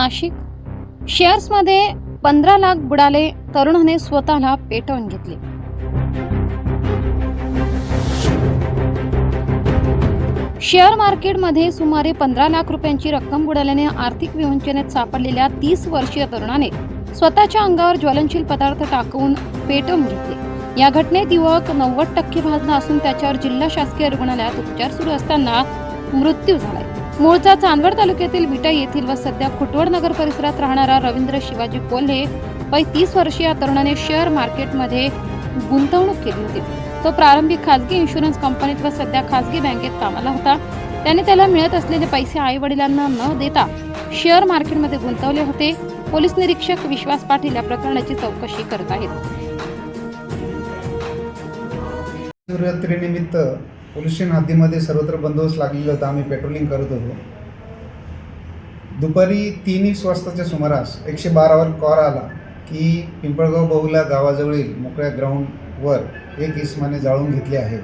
नाशिक. शेअर्समध्ये पंधरा लाख बुडाले तरुणाने स्वतःला पेटवून घेतले. शेअर मार्केटमध्ये सुमारे पंधरा लाख रुपयांची रक्कम बुडाल्याने आर्थिक विवंचनेत सापडलेल्या तीस वर्षीय तरुणाने स्वतःच्या अंगावर ज्वलनशील पदार्थ टाकून पेटवून घेतले. या घटनेत युवक नव्वद टक्के भाजला असून त्याच्यावर जिल्हा शासकीय रुग्णालयात उपचार सुरू असताना मृत्यू झालाय. मूळचा चांदवड तालुक्यातील विटा येथील व सध्या खुटवड नगर परिसरात राहणारा रवींद्र शिवाजी कोल्हे वय तीस वर्षीय तरुणाने शेअर मार्केटमध्ये गुंतवणूक केली होती. तो प्रारंभिक खासगी इन्शुरन्स कंपनीत व सध्या खासगी बँकेत कामाला होता. त्याने त्याला मिळत असलेले पैसे आई वडिलांना न देता शेअर मार्केटमध्ये गुंतवले होते. पोलीस निरीक्षक विश्वास पाटील या प्रकरणाची चौकशी करत आहेत. शिवरात्रीनिमित्त पोलीस स्टेशन हद्दीमध्ये सर्वत्र बंदोबस्त लागलेला होता. आम्ही पेट्रोलिंग करत होतो. दुपारी तीन वाजताच्या सुमारास एकशे बारावर कॉर आला की पिंपळगाव बहुला गावाजवळील मोकळ्या ग्राउंडवर एक इसमाने जाळून घेतले आहे.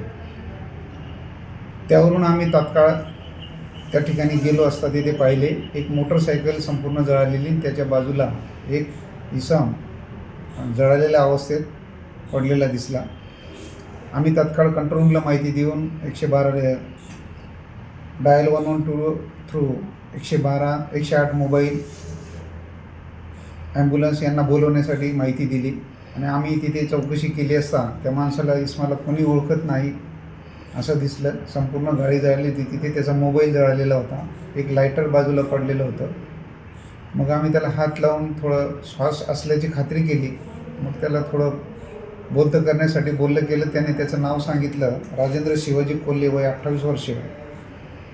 त्यावरून आम्ही तात्काळ त्या ठिकाणी गेलो असता तिथे पाहिले एक मोटरसायकल संपूर्ण जळालेली त्याच्या बाजूला एक इसम जळालेल्या अवस्थेत पडलेला दिसला. आम्ही तात्काळ कंट्रोल रूमला माहिती देऊन एकशे बारा dial one one two through एकशे बारा एकशे आठ मोबाईल ॲम्ब्युलन्स यांना बोलवण्यासाठी माहिती दिली. आणि आम्ही तिथे चौकशी केली असता त्या माणसाला इस्माला कोणी ओळखत नाही असं दिसलं. संपूर्ण गाडी जळाली होती. तिथे त्याचा मोबाईल जळालेला होता. एक लायटर बाजूला पडलेलं होतं. मग आम्ही त्याला हात लावून थोडं श्वास असल्याची खात्री केली. मग त्याला थोडं बोलतं करण्यासाठी बोललं केलं त्याने त्याचं नाव सांगितलं. राजेंद्र शिवाजी कोल्हे वय अठ्ठावीस वर्षे.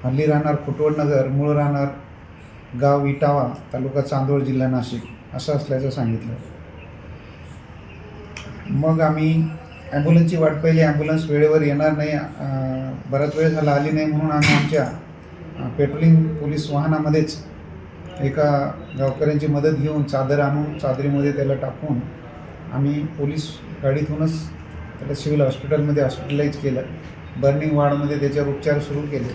हल्ली राहणार खुटवडनगर मूळ राहणार गाव इटावा तालुका चांदोड जिल्हा नाशिक असं असल्याचं सांगितलं. मग आम्ही ॲम्ब्युलन्सची वाट पाहिली. ॲम्ब्युलन्स वेळेवर येणार नाही. बराच वेळ झाला आली नाही म्हणून आम्ही आमच्या पेट्रोलिंग पोलीस वाहनामध्येच एका गावकऱ्यांची मदत घेऊन चादर आणून चादरीमध्ये त्याला टाकून आम्ही पोलीस गाडीतूनच त्याला सिव्हिल हॉस्पिटलमध्ये हॉस्पिटलाइज केलं. बर्निंग वार्डमध्ये त्याच्यावर उपचार सुरू केले.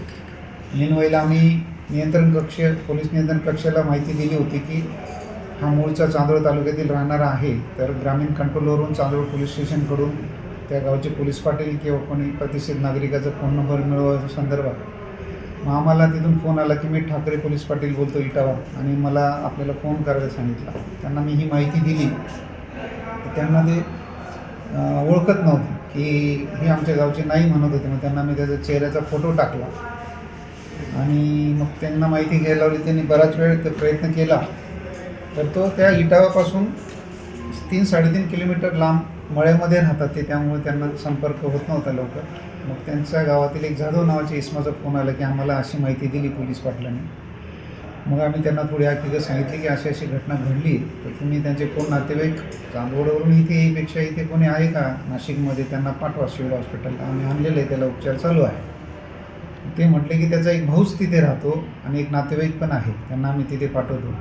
मीनवाईला आम्ही नियंत्रण कक्ष पोलीस नियंत्रण कक्षाला माहिती दिली होती की हा मूळचा चांदोड तालुक्यातील राहणारा आहे. तर ग्रामीण कंट्रोलवरून चांदोड पोलीस स्टेशनकडून त्या गावचे पोलीस पाटील किंवा कोणी प्रतिष्ठित नागरिकाचा फोन नंबर मिळवा संदर्भात मग आम्हाला तिथून फोन आला की मी ठाकरे पोलीस पाटील बोलतो इटावा आणि मला आपल्याला फोन करायला सांगितला. त्यांना मी ही माहिती दिली. त्यांना ते ओळखत नव्हते. की हे आमच्या गावचे नाही म्हणत होते. मग त्यांना मी त्याचा चेहऱ्याचा फोटो टाकला. आणि मग त्यांना माहिती घ्यायला लावली. त्यांनी बराच वेळ प्रयत्न केला. तर तो त्या इटावापासून तीन साडेतीन किलोमीटर लांब मळ्यामध्ये राहतात. ते त्यामुळे त्यांना संपर्क होत नव्हता लवकर. मग त्यांच्या गावातील एक जाधव नावाच्या इस्माचा फोन आला की आम्हाला अशी माहिती दिली पोलीस पाटलांनी. मग आम्ही त्यांना थोडी हकीकत सांगितली की अशी अशी घटना घडली. तर तुम्ही त्यांचे कोण नातेवाईक चांदवडवरून इथे येईपेक्षा इथे कोणी आहे का? नाशिकमध्ये त्यांना पाठवा सिव्हिल हॉस्पिटलला. आम्ही आणलेलं आहे त्याला उपचार चालू आहे. ते म्हटले की त्याचा एक भाऊच तिथे राहतो आणि एक नातेवाईक पण आहे त्यांना आम्ही तिथे पाठवतो.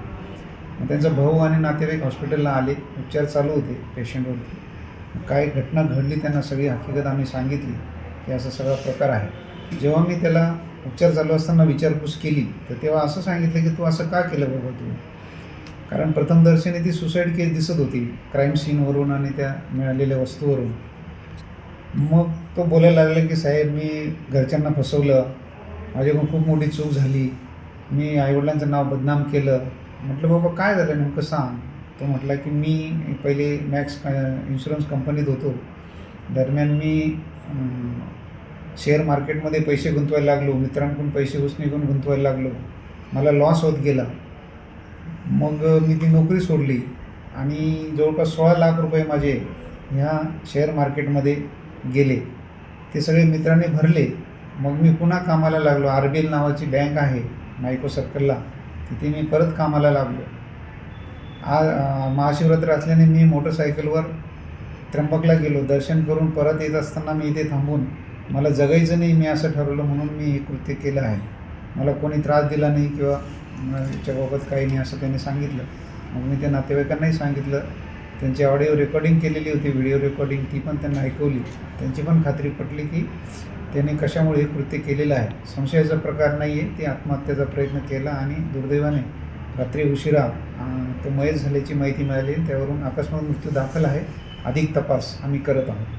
मग त्यांचा भाऊ आणि नातेवाईक हॉस्पिटलला आले उपचार चालू होते पेशंटवरती. काय घटना घडली त्यांना सगळी हकीकत आम्ही सांगितली की असा सगळा प्रकार आहे. जेव्हा मी त्याला उपचार चालू असताना विचारपूस केली तर तेव्हा असं सांगितलं की तू असं का केलं बाबा तू? कारण प्रथमदर्शनी ती सुसाईड केस दिसत होती क्राईम सीनवरून आणि त्या मिळालेल्या वस्तूवरून. मग तो बोलायला लागला की साहेब मी घरच्यांना फसवलं माझ्याकडून खूप मोठी चूक झाली मी आईवडिलांचं नाव बदनाम केलं. म्हटलं बाबा काय झालं? नेमकं सांग. तो म्हटला की मी पहिले मॅक्स इन्शुरन्स कंपनीत होतो. दरम्यान मी शेअर मार्केटमध्ये पैसे गुंतवायला लागलो मित्रांकडून पैसे उसने घेऊन गुंतवायला लागलो. मला लॉस होत गेला. मग मी ती नोकरी सोडली आणि जवळपास सोळा लाख रुपये माझे ह्या शेअर मार्केटमध्ये गेले. ते सगळे मित्रांनी भरले. मग मी पुन्हा कामाला लागलो. आर बी एल नावाची बँक आहे मायको सर्कलला तिथे मी परत कामाला लागलो. आ महाशिवरात्र असल्याने मी मोटरसायकलवर त्र्यंबकला गेलो. दर्शन करून परत येत असताना मी इथे थांबून मला जगायचं नाही मी असं ठरवलं म्हणून मी हे कृत्य केलं आहे. मला कोणी त्रास दिला नाही किंवा याच्याबाबत काही नाही असं त्यांनी सांगितलं. मग मी त्या नातेवाईकांनाही सांगितलं. त्यांची ऑडिओ रेकॉर्डिंग केलेली होती व्हिडिओ रेकॉर्डिंग ती पण त्यांना ऐकवली. त्यांची पण खात्री पटली की त्याने कशामुळे हे कृत्य केलेलं आहे. संशयाचा प्रकार नाही आहे ते आत्महत्येचा प्रयत्न केला आणि दुर्दैवाने रात्री उशिरा तो मयत झाल्याची माहिती मिळाली त्यावरून अकस्मात मृत्यू दाखल आहे. अधिक तपास आम्ही करत आहोत.